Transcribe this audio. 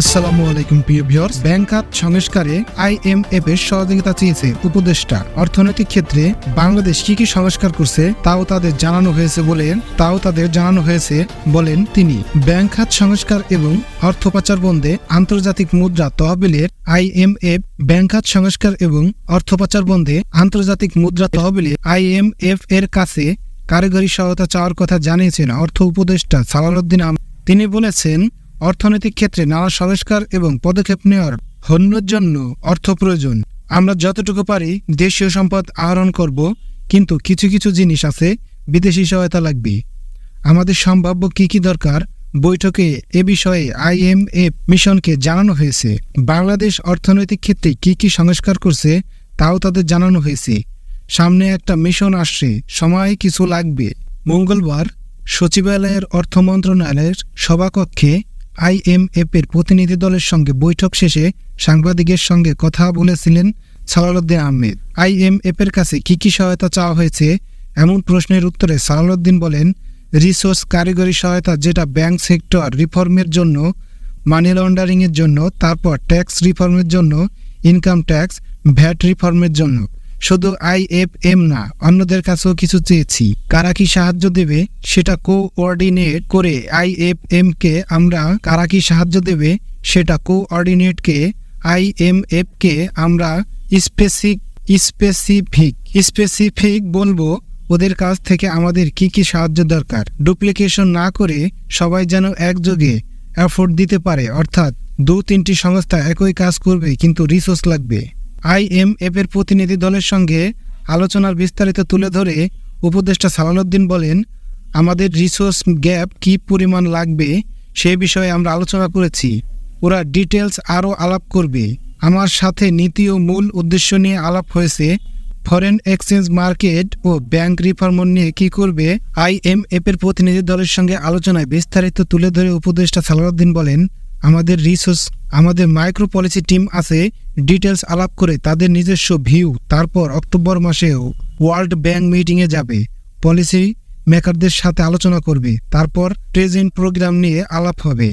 আসসালামু আলাইকুম, প্রিয় ভিউয়ার্স। ব্যাংক খাত সংস্কারে আইএমএফ এর সহযোগিতা চেয়েছে উপদেষ্টা। অর্থনৈতিক ক্ষেত্রে বাংলাদেশ কি কি সংস্কার করছে তাও তাদের জানানো হয়েছে বলেন তাও তাদের জানানো হয়েছে বলেন তিনি। ব্যাংক খাত সংস্কার এবং অর্থ পাচার বন্ধে আন্তর্জাতিক মুদ্রা তহবিলের আইএমএফ ব্যাংক খাত সংস্কার এবং অর্থ পাচার বন্ধে আন্তর্জাতিক মুদ্রা তহবিলের আইএমএফ এর কাছে কারিগরি সহায়তা চাওয়ার কথা জানিয়েছেন অর্থ উপদেষ্টা সালাউদ্দিন আহমেদ। তিনি বলেছেন অর্থনৈতিক ক্ষেত্রে নানা সংস্কার এবং পদক্ষেপ নেওয়ার হন্যের জন্য অর্থ প্রয়োজন। আমরা যতটুকু পারি দেশীয় সম্পদ আহরণ করব, কিন্তু কিছু কিছু জিনিস আছে, বিদেশি সহায়তা লাগবে। আমাদের সম্ভাব্য কি কি দরকার? বৈঠকে এ বিষয়ে আইএমএফ মিশনকে জানানো হয়েছে। বাংলাদেশ অর্থনৈতিক ক্ষেত্রে কি কি সংস্কার করছে, তাও তাদের জানানো হয়েছে। সামনে একটা মিশন আসছে, সময় কিছু লাগবে। মঙ্গলবার সচিবালয়ের অর্থ মন্ত্রণালয়ের সভাকক্ষে আইএমএফ এর প্রতিনিধি দলের সঙ্গে বৈঠক শেষে সাংবাদিকের সঙ্গে কথা বলেছিলেন সালাউদ্দিন আহমেদ। আইএমএফ এর কাছে কি কি সহায়তা চাওয়া হয়েছে? এমন প্রশ্নের উত্তরে সালাউদ্দিন বলেন, রিসোর্স কারিগরি সহায়তা যেটা ব্যাংক সেক্টর রিফর্মের জন্য, মানি লন্ডারিংয়ের জন্য, তারপর ট্যাক্স রিফর্মের জন্য, ইনকাম ট্যাক্স, ভ্যাট রিফর্মের জন্য। শুধু আইএফএম না, অন্যদের কাছেও কিছু চেয়েছি। কারা কি সাহায্য দেবে, সেটা কোঅর্ডিনেট করে আইএফএম কে আমরা কারা কি সাহায্য দেবে, সেটা কোঅর্ডিনেটকে আইএমএফ কে আমরা স্পেসিক স্পেসিফিক স্পেসিফিক বলব, ওদের কাছ থেকে আমাদের কি কি সাহায্য দরকার। ডুপ্লিকেশন না করে সবাই যেন একযোগে এফোর্ট দিতে পারে, অর্থাৎ দু তিনটি সংস্থা একই কাজ করবে, কিন্তু রিসোর্স লাগবে। আইএমএফ এর প্রতিনিধি দলের সঙ্গে আলোচনার বিস্তারিত তুলে ধরে উপদেষ্টা সালাউদ্দিন বলেন, আমাদের রিসোর্স গ্যাপ কি পরিমাণ লাগবে সে বিষয়ে আমরা আলোচনা করেছি। ওরা ডিটেলস আরও আলাপ করবে। আমার সাথে নীতি ও মূল উদ্দেশ্য নিয়ে আলাপ হয়েছে। ফরেন এক্সচেঞ্জ মার্কেট ও ব্যাংক রিফর্ম নিয়ে কি করবে? আইএমএফ এর প্রতিনিধি দলের সঙ্গে আলোচনায় বিস্তারিত তুলে ধরে উপদেষ্টা সালাউদ্দিন বলেন আমাদের রিসোর্স আমাদের মাইক্রো পলিসি টিম আছে ডিটেলস আলাপ করে তাদের নিজস্ব ভিউ তারপর অক্টোবর মাসেও ওয়ার্ল্ড ব্যাংক মিটিংয়ে যাবে পলিসি মেকারদের সাথে আলোচনা করবে, তারপর প্রেজেন্ট প্রোগ্রাম নিয়ে আলাপ হবে।